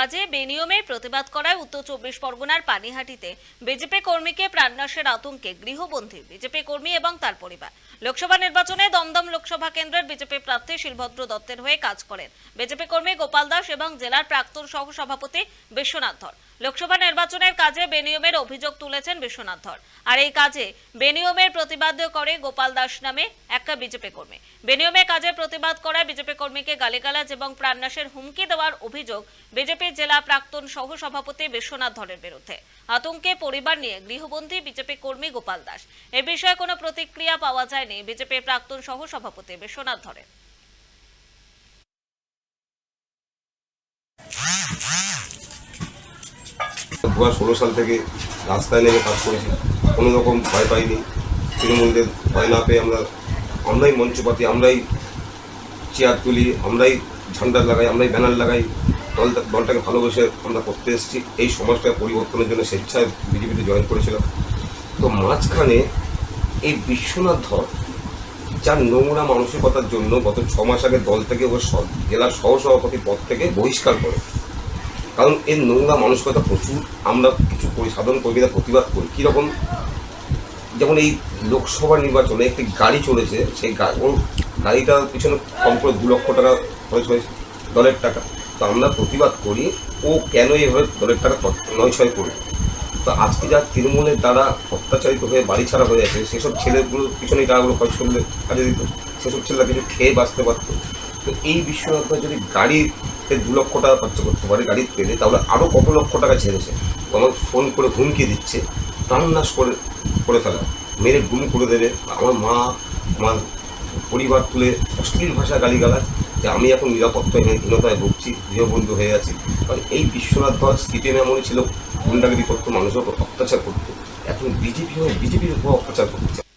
কাজে বেনিয়মের প্রতিবাদ করায় উত্তর চব্বিশ পরগনার পানিহাটিতে বিজেপি কর্মীকে প্রাণনাশের আতঙ্কে গৃহবন্দী বিজেপি কর্মী এবং তার পরিবার। লোকসভা নির্বাচনে দমদম লোকসভা কেন্দ্রের বিজেপি প্রার্থী শিলভদ্র দত্তের হয়ে কাজ করেন। বিজেপি কর্মী গোপাল দাস এবং জেলার প্রাক্তন সহ সভাপতি বিশ্বনাথ ধর। লোকসভা নির্বাচনের কাজে বেনিয়মের অভিযোগ তুলেছেন বিশ্বনাথ ধর। আর এই কাজে বেনিয়মের প্রতিবাদ করে গোপাল দাস নামে একটা বিজেপি কর্মী। বেনিয়মে কাজে প্রতিবাদ করায় বিজেপি কর্মীকে গালিগালাজ এবং প্রাণনাশের হুমকি দেওয়ার অভিযোগ বিজেপির জেলা প্রাক্তন সহ সভাপতি বিশ্বনাথ ধরের বিরুদ্ধে। আতঙ্কে পরিবার নিয়ে গৃহবন্দী বিজেপি কর্মী গোপাল দাস। এ বিষয়ে কোনো প্রতিক্রিয়া পাওয়া যায়নি বিজেপির প্রাক্তন সহ সভাপতি বিশ্বনাথ ধরের। দু ষোলো সাল থেকে রাস্তায় নেমে কাজ করেছি। কোনো রকম ভয় পাইনি। তৃণমূলদের ভয় না পেয়ে আমরা আমরাই মঞ্চ পাতি আমরাই চেয়ার তুলি, আমরাই ঝান্ডা লাগাই আমরাই ব্যানার লাগাই দলটা দলটাকে ভালোবেসে আমরা করতে এসেছি। এই সমাজটা পরিবর্তনের জন্য স্বেচ্ছায় বিজেপিতে জয়েন করেছিলাম। তো মাঝখানে এই বিশ্বনাথ ধর, যার নোংরা মানসিকতার জন্য গত ছ মাস আগে দল থেকে ও সব- জেলার সহসভাপতি পদ থেকে বহিষ্কার করে। কারণ এর নোংরা মানসিকতা প্রচুর। আমরা কিছু সাধারণ কর্মীরা প্রতিবাদ করি। কীরকম যেমন এই লোকসভা নির্বাচনে একটি গাড়ি চলেছে, সেই গা- ওর গাড়িটার পিছনে কম করে দু লক্ষ টাকা খরচ হয়েছে, দলের টাকা। তো আমরা প্রতিবাদ করি, ও কেন এভাবে দলের টাকা নয় ছয় করে তো আজকে যা তৃণমূলের দ্বারা অত্যাচারিত হয়ে, বাড়ি ছাড়া হয়ে আছে সেসব ছেলেগুলো পিছনে টাকাগুলো খরচ করলে কাজে দিত, সেসব ছেলেরা কিছু খেয়ে বাঁচতে পারতো। তো এই বিশ্বনাথ যদি গাড়িতে দু লক্ষ টাকা খরচ করতে পারে গাড়ির তেলে তাহলে আরও কত লক্ষ টাকা ছেড়েছে আমার ফোন করে হুমকি দিচ্ছে, প্রাণনাশ করে করে ফেলা, মেরে গুম করে দেবে। আমার মা, আমার পরিবার তুলে অশ্লীল ভাষা গালিগালাজ, যে আমি এখন নিরাপত্তাহীনতায় ভুগছি, গৃহবন্ধু হয়ে আছি। কারণ এই বিশ্বনাথ ধর সিপিএম এমনই ছিল গুন্ডাগিরি করতো, মানুষের উপর অত্যাচার করতো। এখন বিজেপি হয়ে, বিজেপির উপর অত্যাচার করছে।